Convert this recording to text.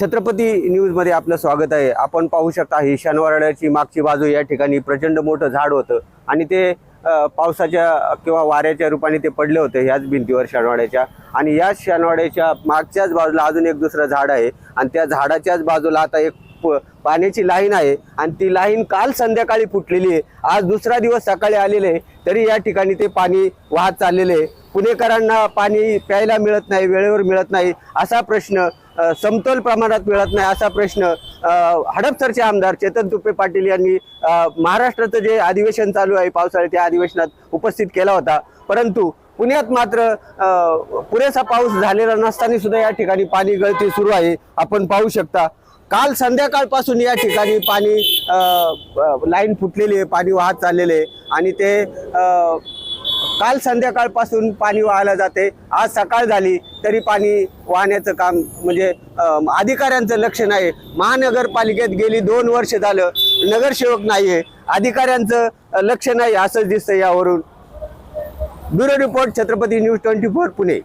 छत्रपती न्यूजमध्ये आपलं स्वागत आहे. आपण पाहू शकता ही शनिवारड्याची मागची बाजू या ठिकाणी प्रचंड मोठं झाड होतं. आणि ते पावसाच्या किंवा वाऱ्याच्या रूपाने ते पडले होते ह्याच भिंतीवर शनवाड्याच्या आणि याच शनवाड्याच्या मागच्याच बाजूला अजून एक दुसरं झाड आहे. आणि त्या झाडाच्याच बाजूला आता एक प- पाण्याची लाईन आहे. आणि ती लाईन काल संध्याकाळी फुटलेली आहे. आज दुसरा दिवस सकाळी आलेले तरी या ठिकाणी ते पाणी वाहत चाललेले आहे. पुणेकरांना पाणी प्यायला मिळत नाही वेळेवर मिळत नाही असा प्रश्न समतोल प्रमाणात मिळत नाही असा प्रश्न हडपसरचे आमदार चेतन तुपे पाटील यांनी महाराष्ट्राचं जे अधिवेशन चालू आहे पावसाळ्यात त्या अधिवेशनात उपस्थित केला होता. परंतु पुण्यात मात्र पुरेसा पाऊस झालेला नसताना सुद्धा या ठिकाणी पाणी गळती सुरू आहे आपण पाहू शकता. काल संध्याकाळपासून या ठिकाणी पाणी लाईन फुटलेली आहे पाणी वाहत चाललेले आहे. आणि ते काल संध्याकाळपासून पाणी वाहायला जाते. आज सकाळ झाली तरी पाणी वाहण्याचं काम म्हणजे अधिकाऱ्यांचं लक्ष नाही. महानगरपालिकेत गेली दोन वर्ष झालं नगरसेवक नाही आहे अधिकाऱ्यांचं लक्ष नाही असंच दिसतं यावरून. Bureau report Chhatrapati news twenty four Pune.